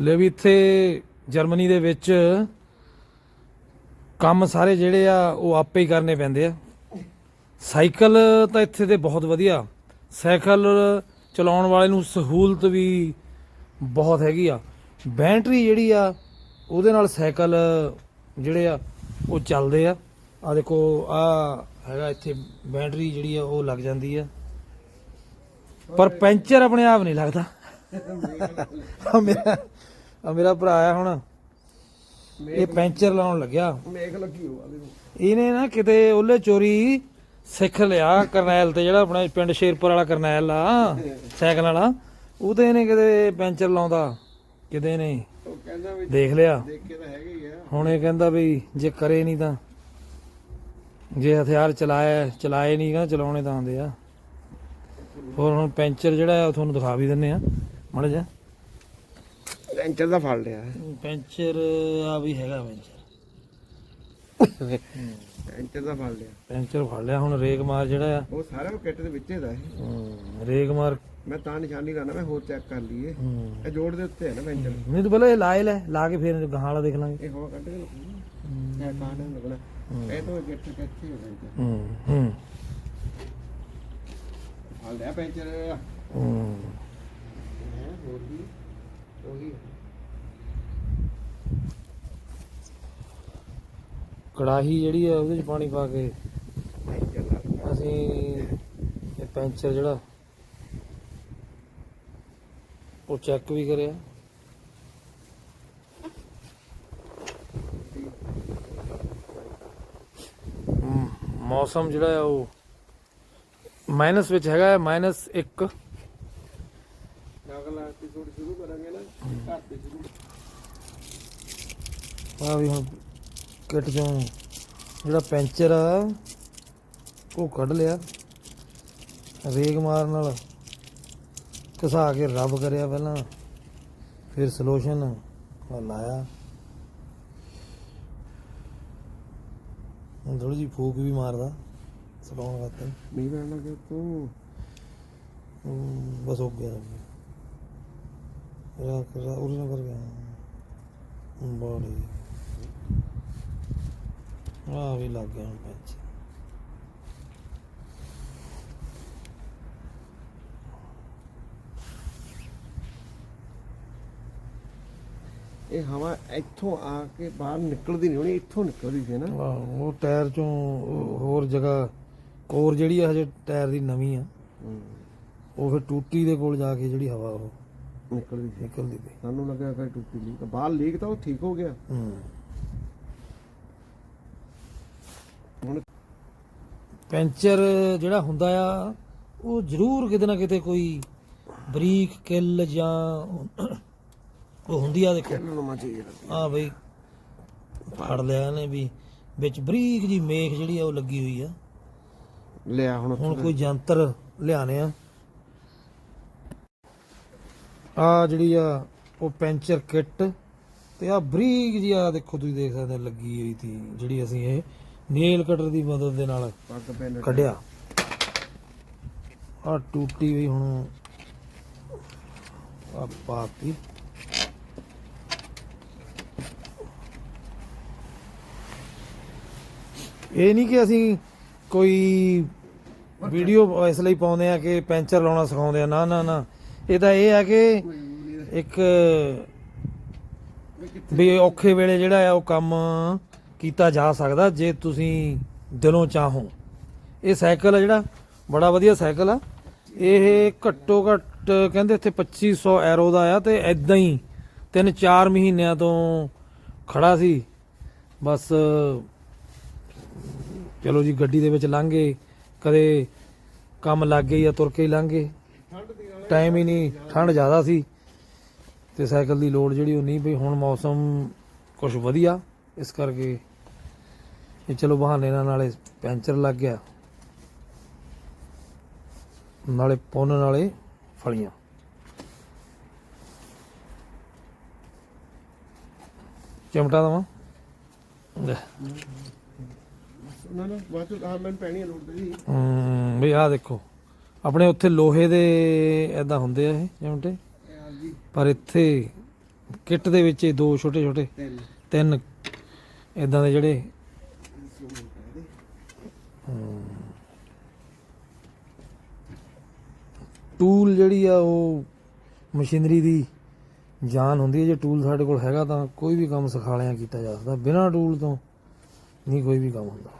ਲੈ ਵੀ ਇੱਥੇ ਜਰਮਨੀ ਦੇ ਵਿੱਚ ਕੰਮ ਸਾਰੇ ਜਿਹੜੇ ਆ, ਉਹ ਆਪੇ ਹੀ ਕਰਨੇ ਪੈਂਦੇ ਆ। ਸਾਈਕਲ ਤਾਂ ਇੱਥੇ ਦੇ ਬਹੁਤ ਵਧੀਆ। ਸਾਈਕਲ ਚਲਾਉਣ ਵਾਲੇ ਨੂੰ ਸਹੂਲਤ ਵੀ ਬਹੁਤ ਹੈਗੀ ਆ। ਬੈਟਰੀ ਜਿਹੜੀ ਆ, ਉਹਦੇ ਨਾਲ ਸਾਈਕਲ ਜਿਹੜੇ ਆ, ਉਹ ਚੱਲਦੇ ਆ। ਆ ਦੇਖੋ ਆ ਹੈਗਾ ਇੱਥੇ ਬੈਟਰੀ ਜਿਹੜੀ ਆ, ਉਹ ਲੱਗ ਜਾਂਦੀ ਆ। ਪਰ ਪੈਂਚਰ ਆਪਣੇ ਆਪ ਨਹੀਂ ਲੱਗਦਾ। ਆ ਮੇਰਾ ਆ ਮੇਰਾ ਭਰਾ ਆ ਹੁਣ। ਇਹ ਪੈਂਚਰ ਲਾਉਣ ਲੱਗਿਆ। ਮੇਖ ਲੱਗੀ ਹੋਆ ਇਹਨੇ ਨਾ ਕਿਤੇ ਉਹਲੇ ਚੋਰੀ ਸਿੱਖ ਲਿਆ ਕਰਨੈਲ ਤੇ ਜਿਹੜਾ ਆਪਣਾ ਪਿੰਡ ਸ਼ੇਰਪੁਰ ਵਾਲਾ ਕਰਨੈਲ ਆ ਸਾਈਕਲ ਵਾਲਾ। ਉਹ ਤੇ ਇਹਨੇ ਕਿਤੇ ਪੈਂਚਰ ਲਾਉਂਦਾ ਕਿਤੇ ਨੇ ਉਹ ਕਹਿੰਦਾ ਵੀ ਦੇਖ ਲਿਆ। ਦੇਖੇ ਤਾਂ ਹੈਗੇ ਹੀ ਆ। ਹੁਣ ਇਹ ਕਹਿੰਦਾ ਵੀ ਜੇ ਕਰੇ ਨਹੀਂ ਤਾਂ ਜੇ ਹਥਿਆਰ ਚਲਾਇਆ ਚਲਾਏ ਨਹੀਂ ਕਹਿੰਦਾ ਚਲਾਉਣੇ ਤਾਂ ਆਉਂਦੇ ਆ। ਹੋਰ ਹੁਣ ਪੈਂਚਰ ਜਿਹੜਾ ਤੁਹਾਨੂੰ ਦਿਖਾ ਵੀ ਦਿੰਨੇ ਆ। ਮੜ ਜਾ ਪੈਂਚਰ ਦਾ ਫੜ ਲਿਆ ਪੈਂਚਰ ਆ ਵੀ ਹੈਗਾ ਪੈਂਚਰ ਪੈਂਚਰ ਦਾ ਫੜ ਲਿਆ ਪੈਂਚਰ ਫੜ ਲਿਆ ਹੁਣ ਰੇਕ ਮਾਰ ਜਿਹੜਾ ਆ। ਉਹ ਸਾਰਾ ਕਿੱਟ ਦੇ ਵਿੱਚ ਇਹਦਾ ਇਹ। ਹਮ, ਰੇਕ ਮਾਰ। ਮੈਂ ਤਾਂ ਨਿਸ਼ਾਨੀ ਕਰਨਾ ਮੈਂ ਹੋਰ ਚੈੱਕ ਕਰ ਲਈਏ। ਇਹ ਜੋੜ ਦੇ ਉੱਤੇ ਹੈ ਨਾ ਪੈਂਚਰ ਨਹੀਂ ਤੂੰ ਪਹਿਲਾਂ ਇਹ ਲਾਏ ਲੈ ਲਾ ਕੇ ਫਿਰ ਗਾਹਾਂ ਵਾਲਾ ਦੇਖ ਲਾਂਗੇ। ਇਹ ਹਵਾ ਕੱਢ ਕੇ ਲੱਗਣਾ ਇਹ ਕਾਂਡ ਨੂੰ ਲੱਗਣਾ ਇਹ ਤੋਂ ਗਿੱਟ ਕਿੱਥੇ ਹੋ ਪੈਂਚਰ ਹੂੰ ਹੂੰ। ਫੜ ਲਿਆ ਪੈਂਚਰ ਹੈ ਹੂੰ। ਹੋਰ ਵੀ ਉਹੀ ਕੜਾਹੀ ਜਿਹੜੀ ਆ ਉਹਦੇ ਚ ਪਾਣੀ ਪਾ ਕੇ ਅਸੀਂ ਇਹ ਪੈਂਚਰ ਜਿਹੜਾ ਉਹ ਚੈੱਕ ਵੀ ਕਰਿਆ। ਮੌਸਮ ਜਿਹੜਾ ਆ ਉਹ ਮਾਈਨਸ ਵਿੱਚ ਹੈਗਾ ਮਾਈਨਸ 1 ਅਗਲਾ ਐਪੀਸੋਡ ਸ਼ੁਰੂ ਕਰਾਂਗੇ ਨਾ ਘਰ ਤੇ ਸ਼ੁਰੂ। ਆ ਵੀ ਹੁਣ ਕਿਟ ਚੋਂ ਜਿਹੜਾ ਪੈਂਚਰ ਆ ਉਹ ਕੱਢ ਲਿਆ। ਰੇਗ ਮਾਰਨ ਨਾਲ ਘਸਾ ਕੇ ਰੱਬ ਕਰਿਆ ਪਹਿਲਾਂ ਫਿਰ ਸੋਲੂਸ਼ਨ ਲਾਇਆ। ਹੁਣ ਥੋੜੀ ਜੀ ਫੂਕ ਵੀ ਮਾਰਦਾ ਸਲਾਉਣ ਵਾਸਤੇ। ਨਹੀਂ ਪੈਣ ਲੱਗੇ ਤੂੰ ਬਸ ਹੋ ਗਿਆ। ਕਰ ਉਰੇ ਨਾ ਕਰ ਗਿਆ ਬੋਡੀ ਆ ਵੀ ਲੱਗ ਗਿਆ ਹੁਣ ਪੈਂਚ ਇਹ ਹਵਾ ਇੱਥੋਂ ਆ ਕੇ ਬਾਹਰ ਨਿਕਲਦੀ ਨਹੀਂ ਹੋਣੀ ਇੱਥੋਂ ਨਿਕਲਦੀ ਸੀ ਨਾ। ਆਹ, ਉਹ ਟਾਇਰ ਚੋਂ ਉਹ ਹੋਰ ਜਗ੍ਹਾ ਕੋਰ ਜਿਹੜੀ ਆ ਹਜੇ ਟਾਇਰ ਦੀ ਨਵੀਂ ਆ। ਉਹ ਫਿਰ ਟੂਟੀ ਦੇ ਕੋਲ ਜਾ ਕੇ ਜਿਹੜੀ ਹਵਾ ਉਹ। ਨਿਕਲਦੀ ਸੀ ਨਿਕਲਦੀ ਪਈ। ਸਾਨੂੰ ਲੱਗਿਆ ਫਿਰ ਟੁੱਟੀ ਲੀਕ। ਬਾਹਰ ਲੀਕ ਤਾਂ ਉਹ ਠੀਕ ਹੋ ਗਿਆ। ਹੂੰ। ਹੁਣ ਪੈਂਚਰ ਜਿਹੜਾ ਹੁੰਦਾ ਆ ਉਹ ਜ਼ਰੂਰ ਕਿਤੇ ਨਾ ਕਿਤੇ ਕੋਈ ਬਰੀਕ ਕਿੱਲ ਜਾਂ ਉਹ ਹੁੰਦੀ ਆ ਦੇਖੋ। ਕਿੰਨਾ ਨਵਾਂ ਚਾਹੀਦਾ ਆ। ਬਈ ਫੜ ਲਿਆ ਇਹਨੇ ਵੀ। ਵਿੱਚ ਬਰੀਕ ਜੀ ਮੇਖ ਜਿਹੜੀ ਆ ਉਹ ਲੱਗੀ ਹੋਈ ਆ। ਲਿਆ ਹੁਣ ਹੁਣ ਕੋਈ ਯੰਤਰ ਲਿਆਣੇ ਆ। ਆ ਜਿਹੜੀ ਆ ਉਹ ਪੈਂਚਰ ਕਿੱਟ ਤੇ ਆ ਬਰੀਕ ਜੀ ਆ ਦੇਖੋ ਤੁਸੀਂ ਦੇਖ ਸਕਦੇ ਲੱਗੀ ਹੋਈ ਸੀ ਜਿਹੜੀ ਅਸੀਂ ਇਹ ਨੇਲ ਕਟਰ ਦੀ ਮਦਦ ਦੇ ਨਾਲ ਕੱਢਿਆ। ਆ ਟੂਟੀ ਵੀ ਹੁਣ ਆ ਪਾਤੀ। ਇਹ ਨਹੀਂ ਕਿ ਅਸੀਂ ਕੋਈ ਵੀਡੀਓ ਇਸ ਲਈ ਪਾਉਂਦੇ ਆ ਕਿ ਪੈਂਚਰ ਲਾਉਣਾ ਸਿਖਾਉਂਦੇ ਆ ਨਾ ਨਾ ਨਾ। ਇਹ ਤਾਂ ਇਹ ਆ ਕਿ ਇੱਕ ਵੀ ਔਖੇ ਵੇਲੇ ਜਿਹੜਾ ਆ ਉਹ ਕੰਮ ਕੀਤਾ ਜਾ ਸਕਦਾ ਜੇ ਤੁਸੀਂ ਦਿਲੋਂ ਚਾਹੋ। ਇਹ ਸਾਈਕਲ ਆ ਜਿਹੜਾ, ਬੜਾ ਵਧੀਆ ਸਾਈਕਲ ਆ। ਇਹ ਘੱਟੋ ਘੱਟ ਕਹਿੰਦੇ ਇੱਥੇ 2500 ਐਰੋ ਦਾ ਆ ਤੇ ਐਦਾਂ ਹੀ 3-4 ਮਹੀਨਿਆਂ ਤੋਂ ਖੜਾ ਸੀ। ਬਸ ਚਲੋ ਜੀ, ਗੱਡੀ ਦੇ ਵਿੱਚ ਲੰਘੇ ਕਦੇ ਕੰਮ ਲੱਗ ਗਈ ਜਾਂ ਤੁਰ ਕੇ ਹੀ ਲੰਘੇ ਟਾਈਮ ਹੀ ਨਹੀਂ ਠੰਡ ਜ਼ਿਆਦਾ ਸੀ ਤੇ ਸਾਈਕਲ ਦੀ ਲੋਡ ਜਿਹੜੀ ਉਹ ਨਹੀਂ ਪਈ। ਹੁਣ ਮੌਸਮ ਕੁਝ ਵਧੀਆ ਇਸ ਕਰਕੇ ਇਹ ਚਲੋ ਬਹਾਨੇ ਨਾਲ ਨਾਲੇ ਪੈਂਚਰ ਲੱਗ ਗਿਆ। ਨਾਲੇ ਪੁੰਨ ਨਾਲੇ ਫਲੀਆਂ। ਚਮਟਾ ਦਵਾਂ? ਨਾ ਨਾ ਬਾਅਦ ਚ ਆ ਮੈਂ ਪੈਣੀ ਲੋੜ ਤੇ ਹਮ, ਵੀ ਆਹ ਦੇਖੋ। ਆਪਣੇ ਉੱਥੇ ਲੋਹੇ ਦੇ ਐਦਾਂ ਹੁੰਦੇ ਆ ਇਹ ਚਮਟੇ ਜੀ ਪਰ ਇੱਥੇ ਕਿੱਟ ਦੇ ਵਿੱਚ ਇਹ ਦੋ ਛੋਟੇ ਛੋਟੇ ਤਿੰਨ। ਇਦਾਂ ਦੇ ਜਿਹੜੇ। ਟੂਲ ਜਿਹੜੀ ਆ ਉਹ ਮਸ਼ੀਨਰੀ ਦੀ ਜਾਨ ਹੁੰਦੀ ਹੈ ਜੇ ਟੂਲ ਸਾਡੇ ਕੋਲ ਹੈਗਾ ਤਾਂ ਕੋਈ ਵੀ ਕੰਮ ਸਿਖਾ ਲਿਆ ਕੀਤਾ ਜਾ ਸਕਦਾ। ਬਿਨਾਂ ਟੂਲ ਤੋਂ ਨਹੀਂ ਕੋਈ ਵੀ ਕੰਮ ਹੁੰਦਾ।